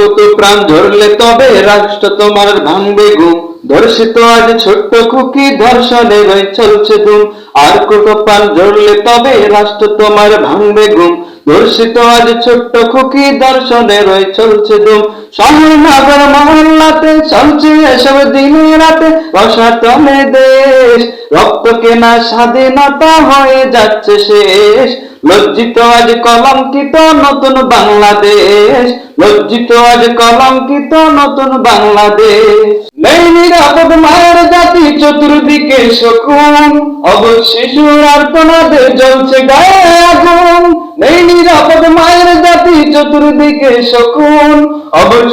কত প্রাণ ঝরলে তবে রাষ্ট্র তোমার ভাঙবে ঘুম ধর্ষিত আজ ছোট্ট খুকি ধর্ষণে রয়ে চলছে ধুম আর কত প্রাণ ঝরলে তবে রাষ্ট্র তোমার ভাঙবে ঘুম ধর্ষিত আজ ছোট্ট খুকি দর্শনে রয়ে চলছে ধুম শহর নগর মহল্লাতে চলছে এসব দিনে রাতে রসাতলে দেশ। রক্ত কেনা স্বাধীনতা হয়ে যাচ্ছে শেষ। লজ্জিত আজ কলঙ্কিত নতুন বাংলাদেশ। লজ্জিত আজ কলঙ্কিত নতুন বাংলাদেশ। নেই নিরাপদ মায়ের জাতি চতুর্দিকে শকুন। অবশ্য শিশুর আর্তনাদে জ্বলছে গায়ে আগুন। নেই নিরাপদ মায়ের জাতি চতুর্দিকে শকুন।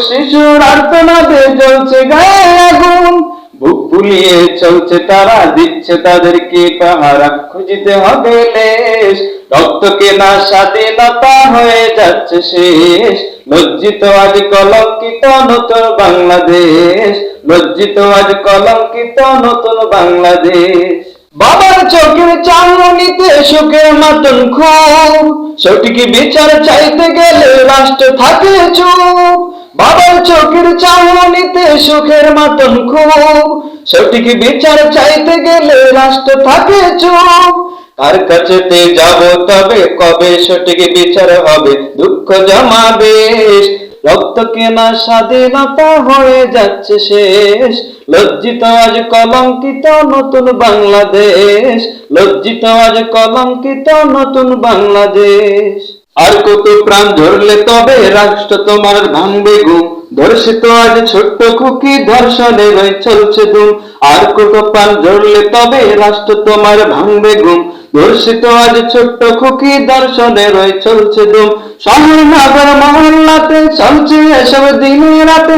শিশুর জ্বলছে গায়ে আগুন। বুক ফুলিয়ে চলছে তারা, দিচ্ছে তাদেরকে পাহারা। খুঁজিতে হবে লেশ। রক্ত কেনা স্বাধীনতা হয়ে যাচ্ছে শেষ। লজ্জিত আজ কলঙ্কিত নতুন বাংলাদেশ। লজ্জিত আজ কলঙ্কিত নতুন বাংলাদেশ। বাবার চোখের চামনিতে সুখের মতন খুব। সঠিক বিচার চাইতে গেলে রাষ্ট্র থাকে চুপ। বাবার চোখের চামনিতে সুখের মতন খুব। সঠিক বিচার চাইতে গেলে রাষ্ট্র থাকে চুপ। কার কাছেতে যাব তবে কবে সঠিক বিচার হবে? দুঃখ জমাবেশ রক্ত কেনা স্বাধীনতা হয়ে যাচ্ছে শেষ। লজ্জিত আজ কলঙ্কিত নতুন বাংলাদেশ। লজ্জিত আজ কলঙ্কিত নতুন বাংলাদেশ। আর কত প্রাণ ধরলে তবে রাষ্ট্র তোমার ভাঙবে ঘুম। ধর্ষিত আজ ছোট্ট খুকি ধর্ষণে চলছে ধুম। আর কত প্রাণ ধরলে তবে রাষ্ট্র তোমার ভাঙবে ঘুম। আজ ছোট্ট খুকি দর্শনে রয়ে চলছে শহর, নগর, মহল্লাতে চলছে এসব দিনে রাতে।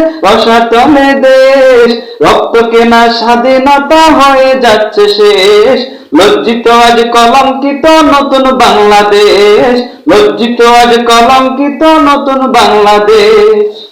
দেশ, রক্ত কেনা স্বাধীনতা হয়ে যাচ্ছে শেষ। লজ্জিত আজ কলঙ্কিত নতুন বাংলাদেশ। লজ্জিত আজ কলঙ্কিত নতুন বাংলাদেশ।